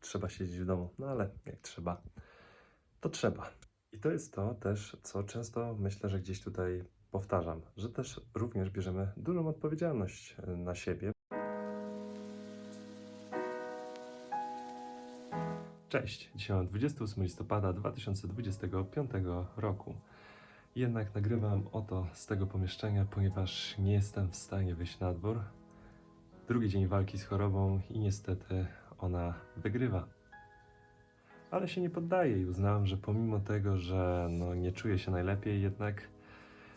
trzeba siedzieć w domu. No ale jak trzeba, to trzeba. I to jest to też, co często myślę, że gdzieś tutaj powtarzam, że też również bierzemy dużą odpowiedzialność e, na siebie. Cześć, dzisiaj mam 28 listopada 2025 roku. Jednak nagrywam oto z tego pomieszczenia, ponieważ nie jestem w stanie wyjść na dwór. Drugi dzień walki z chorobą i niestety ona wygrywa. Ale się nie poddaję i uznałem, że pomimo tego, że no, nie czuję się najlepiej, jednak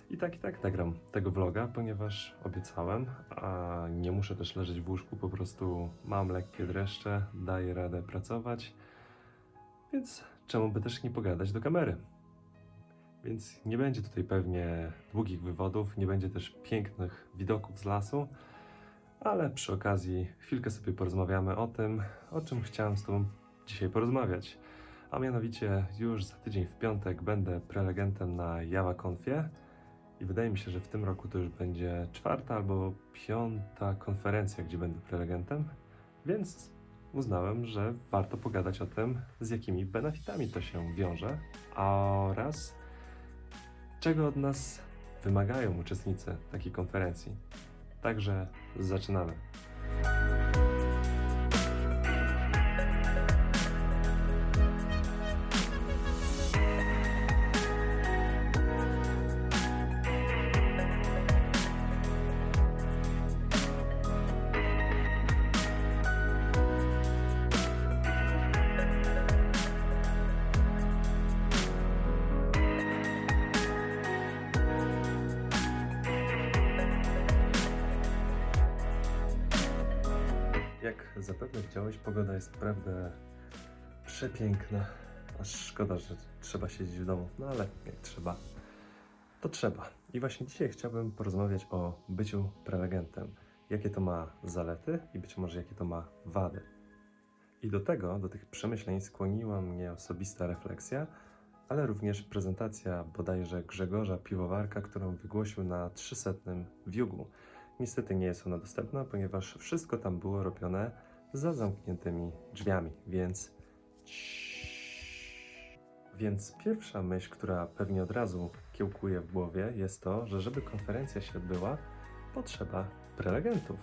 i tak i tak nagram tego vloga, ponieważ obiecałem, a nie muszę też leżeć w łóżku, po prostu mam lekkie dreszcze, daję radę pracować, więc czemu by też nie pogadać do kamery? Więc nie będzie tutaj pewnie długich wywodów, nie będzie też pięknych widoków z lasu, ale przy okazji chwilkę sobie porozmawiamy o tym, o czym chciałem z Tobą dzisiaj porozmawiać. A mianowicie już za tydzień w piątek będę prelegentem na Java Confie i wydaje mi się, że w tym roku to już będzie czwarta albo piąta konferencja, gdzie będę prelegentem, więc uznałem, że warto pogadać o tym, z jakimi benefitami to się wiąże oraz czego od nas wymagają uczestnicy takiej konferencji. Także zaczynamy. Jak zapewne widziałeś, pogoda jest naprawdę przepiękna. Aż szkoda, że trzeba siedzieć w domu. No ale jak trzeba, to trzeba. I właśnie dzisiaj chciałbym porozmawiać o byciu prelegentem. Jakie to ma zalety i być może jakie to ma wady. I do tego, do tych przemyśleń skłoniła mnie osobista refleksja, ale również prezentacja bodajże Grzegorza Piwowarka, którą wygłosił na 300. wiugu. Niestety nie jest ona dostępna, ponieważ wszystko tam było robione za zamkniętymi drzwiami, więc. Więc pierwsza myśl, która pewnie od razu kiełkuje w głowie, jest to, że żeby konferencja się odbyła, potrzeba prelegentów.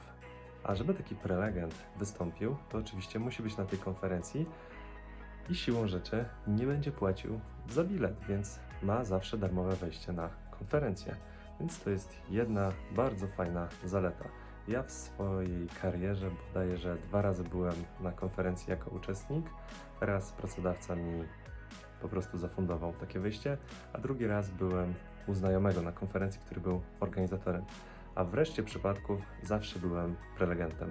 A żeby taki prelegent wystąpił, to oczywiście musi być na tej konferencji i siłą rzeczy nie będzie płacił za bilet, więc ma zawsze darmowe wejście na konferencję. Więc to jest jedna bardzo fajna zaleta. Ja w swojej karierze podaję, że dwa razy byłem na konferencji jako uczestnik. Raz pracodawca mi po prostu zafundował takie wyjście, a drugi raz byłem u znajomego na konferencji, który był organizatorem. A w reszcie przypadków zawsze byłem prelegentem.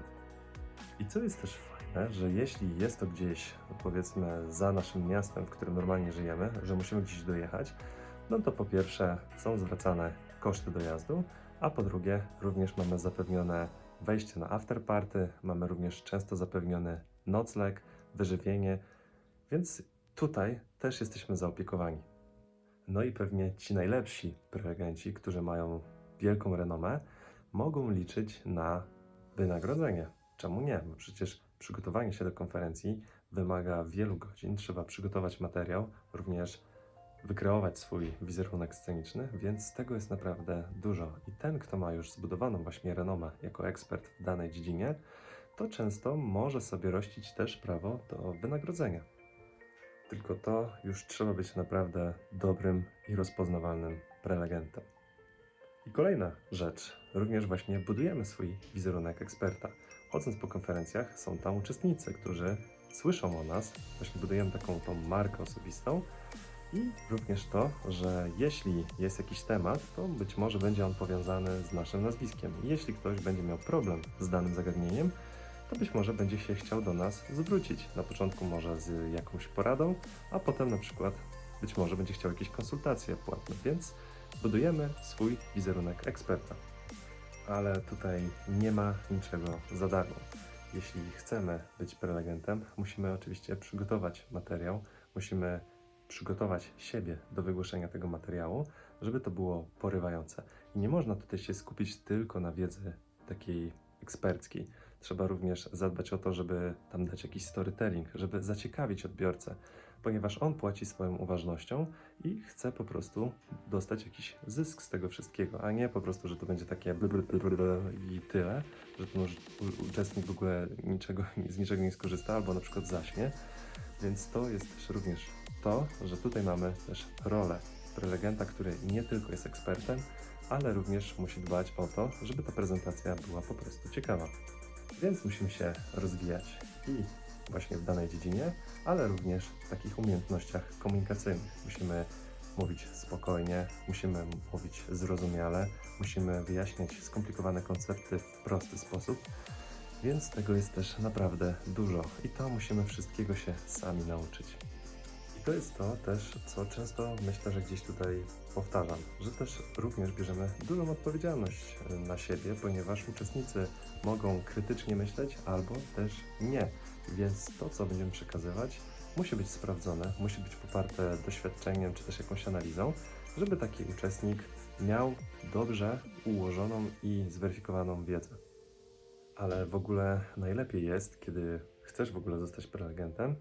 I co jest też fajne, że jeśli jest to gdzieś, powiedzmy, za naszym miastem, w którym normalnie żyjemy, że musimy gdzieś dojechać, no to po pierwsze są zwracane koszty dojazdu, a po drugie również mamy zapewnione wejście na afterparty, mamy również często zapewniony nocleg, wyżywienie, więc tutaj też jesteśmy zaopiekowani. No i pewnie ci najlepsi prelegenci, którzy mają wielką renomę, mogą liczyć na wynagrodzenie. Czemu nie? Bo przecież przygotowanie się do konferencji wymaga wielu godzin, trzeba przygotować materiał, również wykreować swój wizerunek sceniczny, więc tego jest naprawdę dużo. I ten, kto ma już zbudowaną właśnie renomę jako ekspert w danej dziedzinie, to często może sobie rościć też prawo do wynagrodzenia. Tylko to już trzeba być naprawdę dobrym i rozpoznawalnym prelegentem. I kolejna rzecz, również właśnie budujemy swój wizerunek eksperta. Chodząc po konferencjach, są tam uczestnicy, którzy słyszą o nas, właśnie budujemy taką tą markę osobistą, i również to, że jeśli jest jakiś temat, to być może będzie on powiązany z naszym nazwiskiem. Jeśli ktoś będzie miał problem z danym zagadnieniem, to być może będzie się chciał do nas zwrócić. Na początku może z jakąś poradą, a potem na przykład być może będzie chciał jakieś konsultacje płatne, więc budujemy swój wizerunek eksperta. Ale tutaj nie ma niczego za darmo. Jeśli chcemy być prelegentem, musimy oczywiście przygotować materiał, musimy przygotować siebie do wygłoszenia tego materiału, żeby to było porywające. I nie można tutaj się skupić tylko na wiedzy takiej eksperckiej. trzeba również zadbać o to, żeby tam dać jakiś storytelling, żeby zaciekawić odbiorcę, ponieważ on płaci swoją uważnością i chce po prostu dostać jakiś zysk z tego wszystkiego, a nie po prostu, że to będzie takie i tyle, że ten uczestnik w ogóle niczego, z niczego nie skorzysta albo na przykład zaśnie. Więc to jest też również to, że tutaj mamy też rolę prelegenta, który nie tylko jest ekspertem, ale również musi dbać o to, żeby ta prezentacja była po prostu ciekawa. Więc musimy się rozwijać i właśnie w danej dziedzinie, ale również w takich umiejętnościach komunikacyjnych. Musimy mówić spokojnie, musimy mówić zrozumiale, musimy wyjaśniać skomplikowane koncepty w prosty sposób, więc tego jest też naprawdę dużo i to musimy wszystkiego się sami nauczyć. I to jest to też, co często myślę, że gdzieś tutaj powtarzam, że też również bierzemy dużą odpowiedzialność y, na siebie, ponieważ uczestnicy mogą krytycznie myśleć albo też nie. Więc to, co będziemy przekazywać, musi być sprawdzone, musi być poparte doświadczeniem czy też jakąś analizą, żeby taki uczestnik miał dobrze ułożoną i zweryfikowaną wiedzę. Ale w ogóle najlepiej jest, kiedy chcesz w ogóle zostać prelegentem,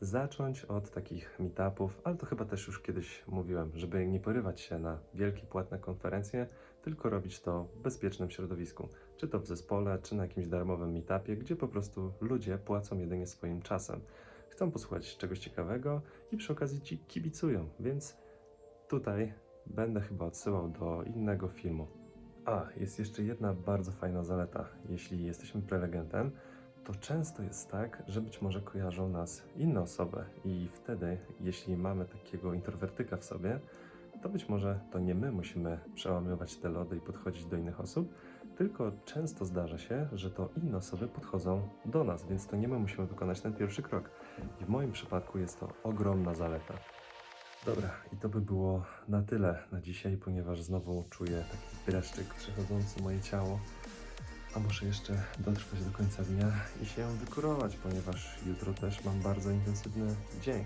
zacząć od takich meetupów, ale to chyba też już kiedyś mówiłem, żeby nie porywać się na wielkie płatne konferencje, tylko robić to w bezpiecznym środowisku. Czy to w zespole, czy na jakimś darmowym meetupie, gdzie po prostu ludzie płacą jedynie swoim czasem. Chcą posłuchać czegoś ciekawego i przy okazji ci kibicują, więc tutaj będę chyba odsyłał do innego filmu. A, jest jeszcze jedna bardzo fajna zaleta. Jeśli jesteśmy prelegentem, to często jest tak, że być może kojarzą nas inne osoby i wtedy, jeśli mamy takiego introwertyka w sobie, to być może to nie my musimy przełamywać te lody i podchodzić do innych osób, tylko często zdarza się, że to inne osoby podchodzą do nas, więc to nie my musimy wykonać ten pierwszy krok. I w moim przypadku jest to ogromna zaleta. Dobra, i to by było na tyle na dzisiaj, ponieważ znowu czuję taki dreszczyk przechodzący moje ciało. A muszę jeszcze dotrwać do końca dnia i się wykurować, ponieważ jutro też mam bardzo intensywny dzień.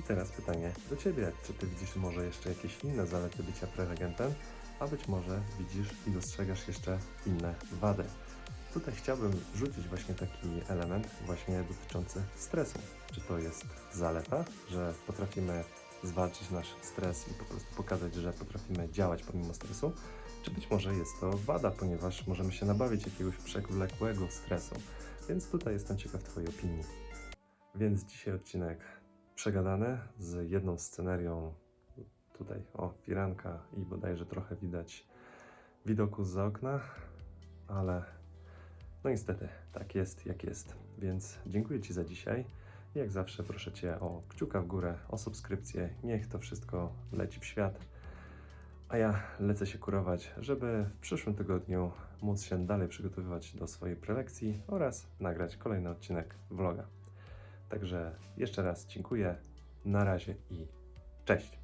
I teraz pytanie do Ciebie. Czy Ty widzisz może jeszcze jakieś inne zalety bycia prelegentem, a być może widzisz i dostrzegasz jeszcze inne wady? Tutaj chciałbym rzucić właśnie taki element właśnie dotyczący stresu. Czy to jest zaleta, że potrafimy zwalczyć nasz stres i po prostu pokazać, że potrafimy działać pomimo stresu? Czy być może jest to wada, ponieważ możemy się nabawić jakiegoś przewlekłego stresu? Więc tutaj jestem ciekaw Twojej opinii. Więc dzisiaj odcinek przegadany z jedną scenerią. Tutaj, o, firanka i bodajże trochę widać widoku z okna, ale no niestety, tak jest jak jest. Więc dziękuję Ci za dzisiaj. Jak zawsze proszę Cię o kciuka w górę, o subskrypcję. Niech to wszystko leci w świat. A ja lecę się kurować, żeby w przyszłym tygodniu móc się dalej przygotowywać do swojej prelekcji oraz nagrać kolejny odcinek vloga. Także jeszcze raz dziękuję, na razie i cześć!